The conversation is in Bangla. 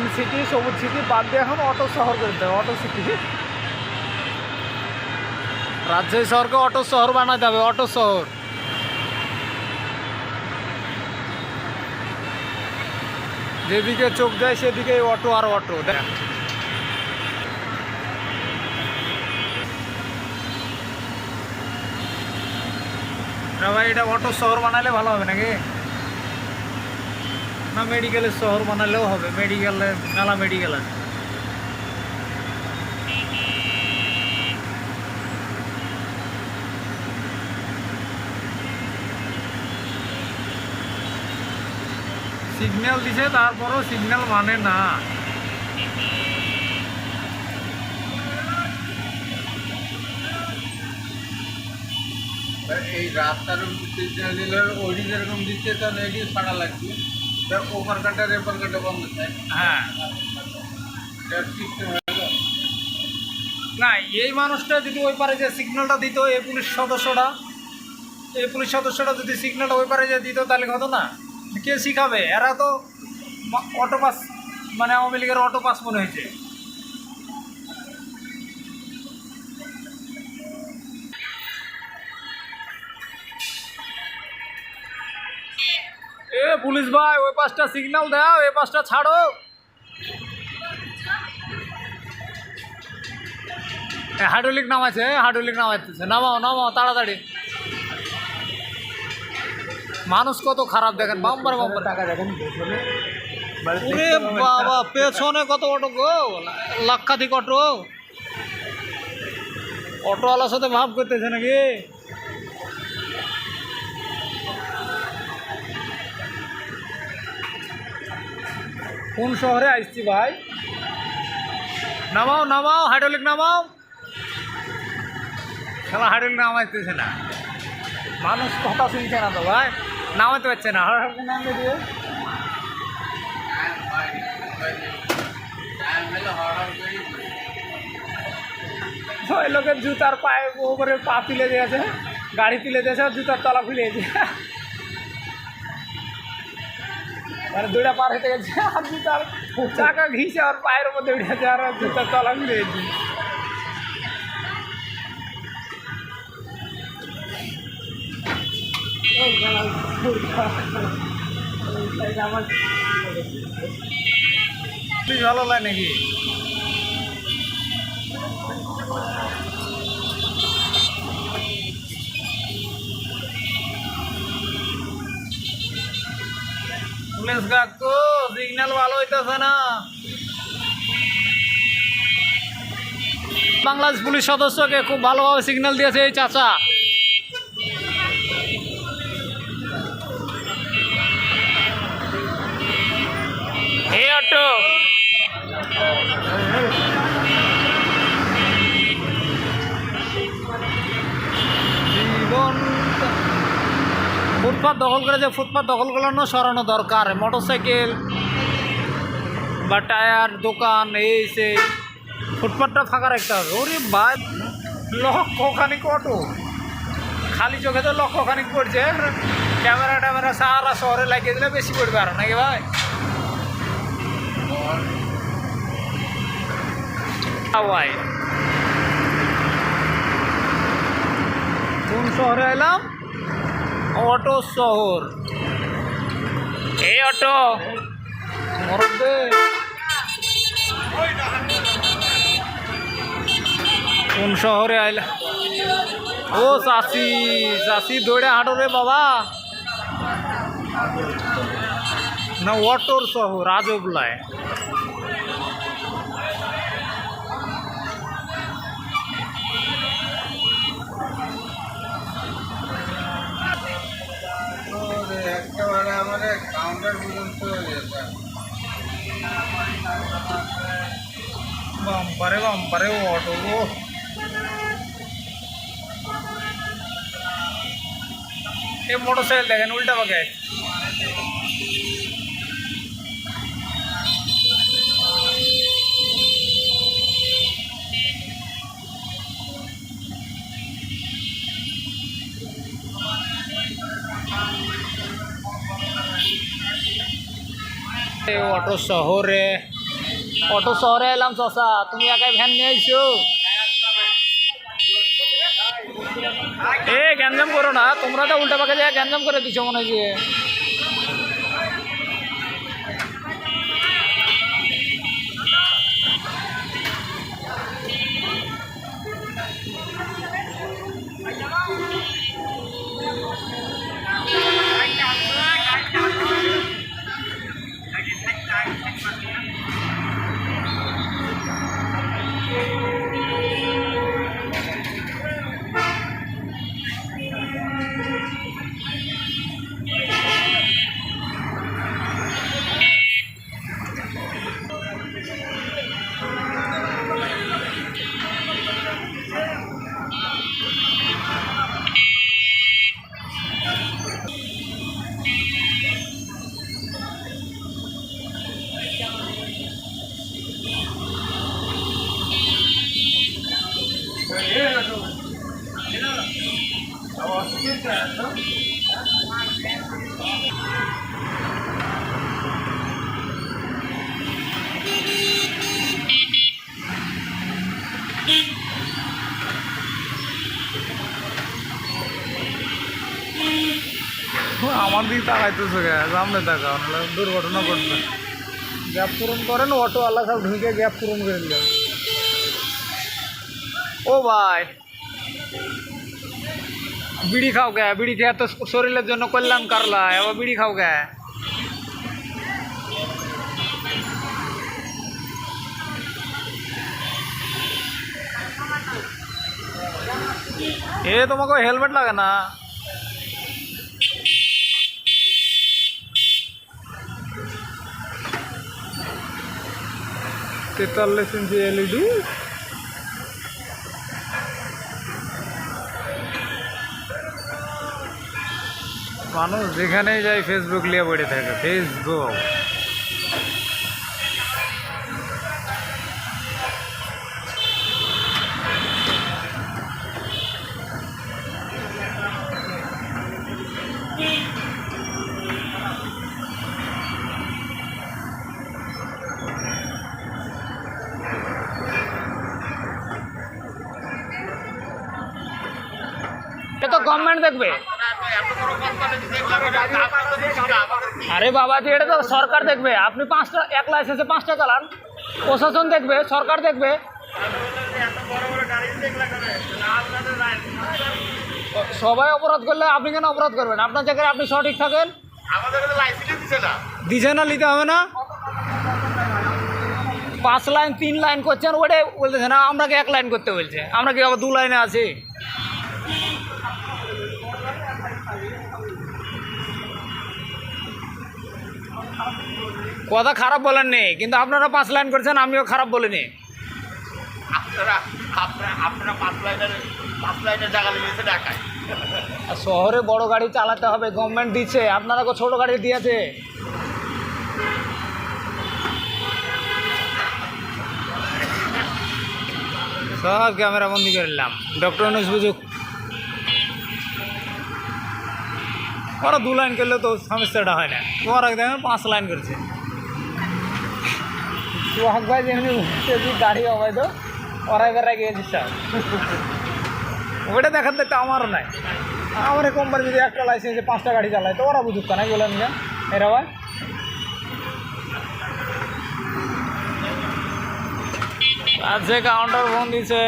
গ্রিন সিটি সবুজ সিটি বাদ দিয়ে এখন অটো শহর করে দেবে অটো সিটি রাজশাহী শহরকে অটো শহর বানাতে হবে অটো শহর। যেদিকে চোখ যায় সেদিকে অটো আর অটো দেখ। না ভাই, এটা অটো শহর বানালে ভালো হবে নাকি? না মেডিকেলের শহর বানালেও হবে মেডিকেলে মেলা মেডিকেল আছে। সিগন্যাল দিছে, তারপরও সিগন্যাল মানে না। এই রাস্তার দিলে যেরকম দিচ্ছে, তাহলে এটি ছাড়া লাগছে ওপার কাটা রেপার কাটা বন্ধ হ্যাঁ। না এই মানুষটা যদি ওই পারে যে সিগন্যালটা দিত এই পুলিশ সদস্যরা এই পুলিশ সদস্যরা যদি সিগন্যালটা ওই পারে যে দিত তাহলে হতো না। কে শিখাবে? এরা তো অটোপাস অটো পাস মানে আওয়ামী লীগের অটো পাস মনে হয়েছে এ পুলিশ ভাই ওই পাশটা সিগন্যাল দাও এই পাশটা ছাড়ো। হাইড্রোলিক নামাইছে হাইড্রোলিক নামাইতেছে। নামাও নামাও তাড়াতাড়ি। মানুষ কত খারাপ দেখেন বাম্পার বাম্পার। টাকা দেখেন বাবা পেছনে কত অটো গো? লাক্ষাধিক অটো। অটোওয়ালার সাথে ভাব করতেছে নাকি? কোন শহরে আসছি ভাই? নামাও নামাও হাইড্রোলিক নামাও। খেলা হাইড্রোলিক নামাইতেছে না। মানুষ কথা শুনছে না তো ভাই? নামাইতে পারছে না। নামলে দিয়ে লোকের জুতার পায়ে উপরে পা তুলে দিয়েছে, গাড়ি তুলে দিয়েছে জুতার তলা খুলে দিয়েছে। মানে দুইটা পার হতে গেছে আর জুতার চাকা ঘিসে আর পায়ের মধ্যে উঠেছে আর জুতা তলা খুলে আমার ভালো লাগে নাকি? কাকু সিগন্যাল ভালো হইতেছে না। বাংলাদেশ পুলিশ সদস্যকে খুব ভালোভাবে সিগন্যাল দিয়েছে এই চাচা। এই অটো। ফুটপাথ দখল করে যে ফুটপাথ দখল করানো সরানো দরকার। মোটরসাইকেল বা টায়ার, দোকান, এই সেই ফুটপাথটা ফাঁকা রাখতে হবে। ওরে ভাই লক্ষখানিক অটো। খালি চোখে তো লক্ষখানিক পড়ছে। ক্যামেরা ট্যামেরা সারা শহরে লাগিয়ে দিলে বেশি পড়বে আর, নাকি ভাই? কোন শহরে এলাম? অটো শহর। এই অটো। কোন শহরে আইলা? ও চাষি চাষি দৌড়ে হাঁটো রে বাবা। না, অটোর শহর আজবলায় একেবারে কাউন্টার পর্যন্ত যেতে বাম্পারে বাম্পারে অটো গো এই অটো শহরে। অটো শহরে এলাম চষা তুমি একাই ভ্যান নিয়ে আইছো? এ গ্যাঞ্জাম করো না তোমরা তো উল্টা পাকে যায় গ্যাঞ্জাম করে দিছো মনে হয় আমার দিকে তাকাইতেছে সামনে নাহলে দুর্ঘটনা ঘটবে। গ্যাপ পূরণ করেন অটো আল্লাহ সব ঢুকে গ্যাপ পূরণ করে দিল ও ভাই বিড়ি খাও গে বিড়ি খেয়ে তো শরীরের জন্য কল্যাণ কারলা এবার বিড়ি খাও গে এ তোমাকে হেলমেট লাগে না তেতাল্লিশ ইঞ্চি এলইডি মানুষ যেখানেই যায় ফেসবুক নিয়ে পড়ে থাকে ফেসবুক তো গভর্নমেন্ট দেখবে। আরে বাবা এটা তো সরকার দেখবে। আপনি পাঁচটা, এক লাইসেন্সে পাঁচটা চালান। প্রশাসন দেখবে, সরকার দেখবে। সবাই অপরাধ করলে আপনি কেন অপরাধ করবেন? আপনার জায়গায় আপনি সঠিক থাকেন? দিছে না, নিতে হবে না? পাঁচ লাইন, তিন লাইন করছেন, ওটাই বলতেছে না আপনাকে এক লাইন করতে বলছে? আমরা কি আবার দু লাইনে আছি? কথা খারাপ বলেননি কিন্তু আপনারা পাঁচ লাইন করেছেন আমিও খারাপ বলিনি। আপনারা আপনারা আপনারা পাঁচ লাইনের পাঁচ লাইনের জায়গা নিয়েছে ঢাকায় আর শহরে বড় গাড়ি চালাতে হবে গভর্নমেন্ট দিচ্ছে আপনারা তো ছোট গাড়ি দিয়েছে। সব ক্যামেরা বন্দি করে নিলাম। ডক্টর অনুজ বুঝুক। ওরা দু লাইন করলে তো সমস্যাটা হয় না। তোমার একদম পাঁচ লাইন করছে। ভাই যেমনি গাড়ি হবে তো ওরা এবার রেগে গেছে সব ওটা দেখার দেখতে আমারও নাই। আমার এই কোম্পানি যদি একটা লাইসেন্সে পাঁচটা গাড়ি চালায়, তো ওরা বুঝুক না বলেন যে এরা ভাই। আর কাউন্টার ফোন দিছে